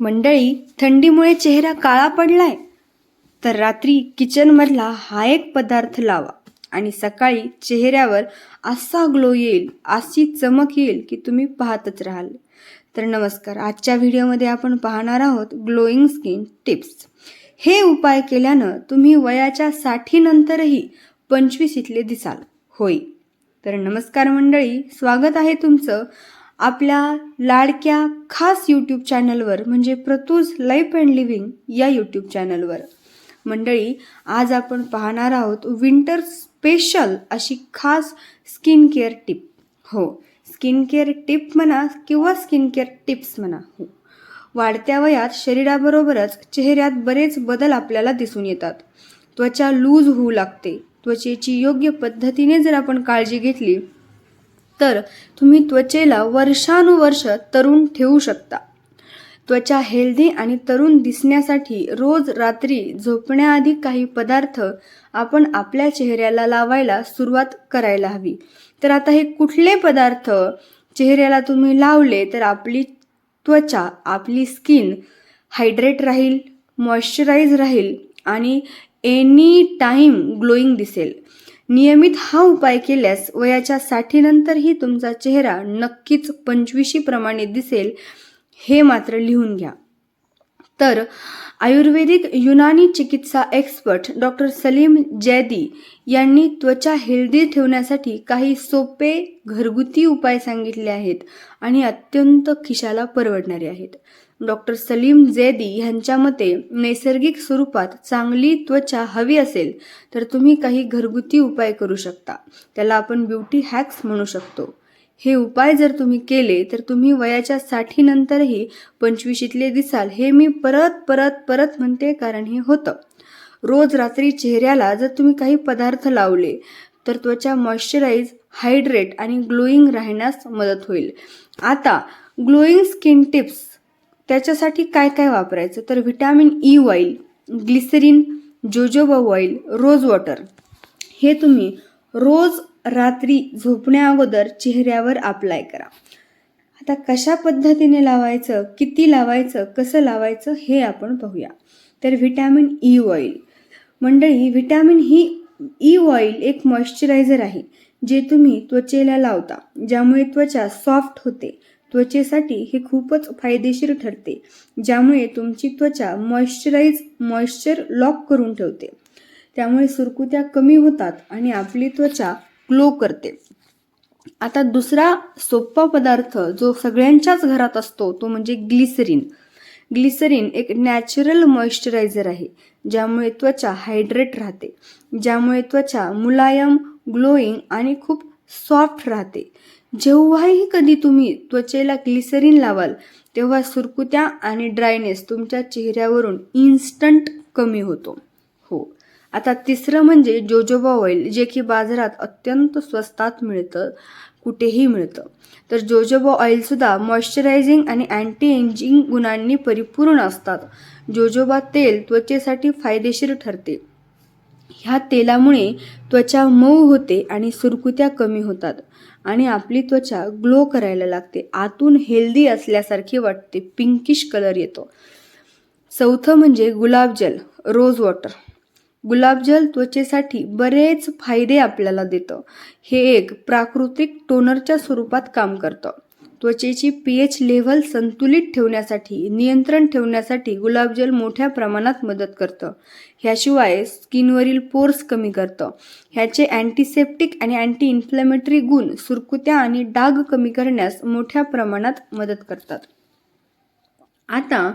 मंडळी थंडीमुळे चेहरा काळा पडलाय. तर रात्री किचनमधला हा एक पदार्थ लावा आणि सकाळी चेहऱ्यावर असा ग्लो येईल अशी चमक येईल की तुम्ही पाहतच राहाल. तर नमस्कार आजच्या व्हिडिओमध्ये आपण पाहणार आहोत ग्लोईंग स्किन टिप्स. हे उपाय केल्यानं तुम्ही वयाच्या साठीनंतरही पंचवीस इथले दिसाल. होय. तर नमस्कार मंडळी स्वागत आहे तुमचं आपल्या लाडक्या खास यूट्यूब चॅनलवर म्हणजे प्रतूज लाईफ अँड लिव्हिंग या यूट्यूब चॅनलवर मंडळी आज आपण पाहणार आहोत विंटर स्पेशल अशी खास स्किन केअर टिप हो स्किन केअर टिप म्हणा किंवा स्किन केअर टिप्स म्हणा हो. वाढत्या वयात शरीराबरोबरच चेहऱ्यात बरेच बदल आपल्याला दिसून येतात. त्वचा लूज होऊ लागते. त्वचेची योग्य पद्धतीने जर आपण काळजी घेतली तर तुम्ही त्वचेला वर्षानुवर्ष तरुण ठेवू शकता. त्वचा हेल्दी आणि तरुण दिसण्यासाठी रोज रात्री झोपण्याआधी काही पदार्थ आपण आपल्या चेहऱ्याला लावायला सुरुवात करायला हवी. तर आता हे कुठले पदार्थ चेहऱ्याला तुम्ही लावले तर आपली त्वचा आपली स्किन हायड्रेट राहील मॉइश्चराईज राहील आणि एनी टाईम ग्लोईंग दिसेल. नियमित हा उपाय केल्यास वयाच्या साठीनंतरही तुमचा चेहरा नक्कीच पंचवीशी प्रमाणे दिसेल हे मात्र लिहून घ्या. तर आयुर्वेदिक युनानी चिकित्सा एक्सपर्ट डॉक्टर सलीम जैदी यांनी त्वचा हेल्दी ठेवण्यासाठी काही सोपे घरगुती उपाय सांगितले आहेत आणि अत्यंत खिशाला परवडणारे आहेत. डॉक्टर सलीम जैदी यांच्या मते नैसर्गिक स्वरूपात चांगली त्वचा हवी असेल तर तुम्ही काही घरगुती उपाय करू शकता. त्याला आपण ब्युटी हॅक्स म्हणू शकतो. हे उपाय जर तुम्ही केले तर तुम्ही वयाच्या साठीनंतरही पंचवीशीतले दिसाल हे मी परत परत परत म्हणते कारण हे होतं. रोज रात्री चेहऱ्याला जर तुम्ही काही पदार्थ लावले तर त्वचा मॉइश्चराईज हायड्रेट आणि ग्लोईंग राहण्यास मदत होईल. आता ग्लोईंग स्किन टिप्स. त्याच्यासाठी काय काय वापरायचं? तर vitamin E oil glycerin jojoba oil rose water. हे तुम्ही रोज रात्री झोपण्या अगोदर चेहऱ्यावर अप्लाय करा. आता कशा पद्धतीने लावायचं किती लावायचं कसं लावायचं हे आपण पाहूया. तर व्हिटॅमिन ई ऑइल. मंडळी व्हिटॅमिन ही ई ऑइल एक मॉइश्चरायझर आहे जे तुम्ही त्वचेला लावता ज्यामुळे त्वचा सॉफ्ट होते. त्वचेसाठी हे खूपच फायदेशीर ठरते ज्यामुळे तुमची त्वचा मॉइश्चराईज मॉइश्चर लॉक करून ठेवते. त्यामुळे सुरकुत्या कमी होतात आणि आपली त्वचा ग्लो करते. आता दुसरा सोपा पदार्थ जो सगळ्यांच्याच घरात असतो तो म्हणजे ग्लिसरीन. ग्लिसरीन एक नॅचरल मॉइश्चरायझर आहे ज्यामुळे त्वचा हायड्रेट राहते ज्यामुळे त्वचा मुलायम ग्लोईंग आणि खूप सॉफ्ट राहते. जेव्हाही कधी तुम्ही त्वचेला ग्लिसरीन लावाल तेव्हा सुरकुत्या आणि ड्रायनेस तुमच्या चेहऱ्यावरून इन्स्टंट कमी होतो. हो. आता तिसरं म्हणजे जोजोबा ऑइल जे की बाजारात अत्यंत स्वस्तात मिळतं कुठेही मिळतं. तर जोजोबा ऑइलसुद्धा मॉइश्चरायझिंग आणि अँटी एजिंग गुणांनी परिपूर्ण असतात. जोजोबा तेल त्वचेसाठी फायदेशीर ठरते. ह्या तेलामुळे त्वचा मऊ होते आणि सुरकुत्या कमी होतात. आणि आपली त्वचा ग्लो करायला लागते. आतून हेल्दी असल्यासारखी वाटते. पिंकिश कलर येतो. चौथं म्हणजे गुलाबजल रोज वॉटर. गुलाबजल त्वचेसाठी बरेच फायदे आपल्याला देतं. हे एक प्राकृतिक टोनरच्या स्वरूपात काम करतं. त्वचेची पी एच लेव्हल संतुलित ठेवण्यासाठी नियंत्रण ठेवण्यासाठी गुलाबजल मोठ्या प्रमाणात मदत करतं. ह्याशिवाय स्किनवरील पोर्स कमी करतं. ह्याचे अँटीसेप्टिक आणि अँटी इन्फ्लेमेटरी गुण सुरकुत्या आणि डाग कमी करण्यास मोठ्या प्रमाणात मदत करतात. आता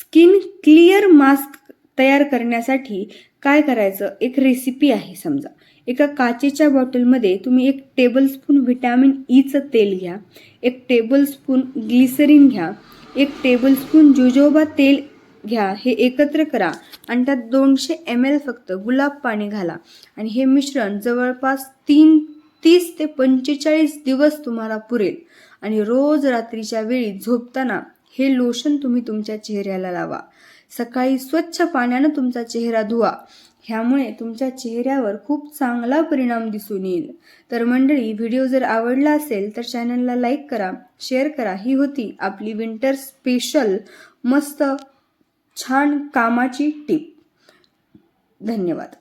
स्किन क्लिअर मास्क तयार करण्यासाठी काय करायचं? एक रेसिपी आहे समजा. एका काचेच्या बॉटलमध्ये तुम्ही एक टेबलस्पून व्हिटॅमिन ईचं तेल घ्या एक टेबलस्पून ग्लिसरीन घ्या एक टेबलस्पून जुजोबा तेल घ्या हे एकत्र करा आणि त्यात दोनशे एम एल फक्त गुलाब पाणी घाला. आणि हे मिश्रण जवळपास तीन तीस ते पंचेचाळीस दिवस तुम्हाला पुरेल. आणि रोज रात्रीच्या वेळी झोपताना हे लोशन तुम्ही तुमच्या चेहऱ्याला लावा. सकाळी स्वच्छ पाण्यानं तुमचा चेहरा धुवा. ह्यामुळे तुमच्या चेहऱ्यावर खूप चांगला परिणाम दिसून येईल. तर मंडळी व्हिडिओ जर आवडला असेल तर चॅनलला लाईक करा शेअर करा. ही होती आपली विंटर स्पेशल मस्त छान कामाची टीप. धन्यवाद.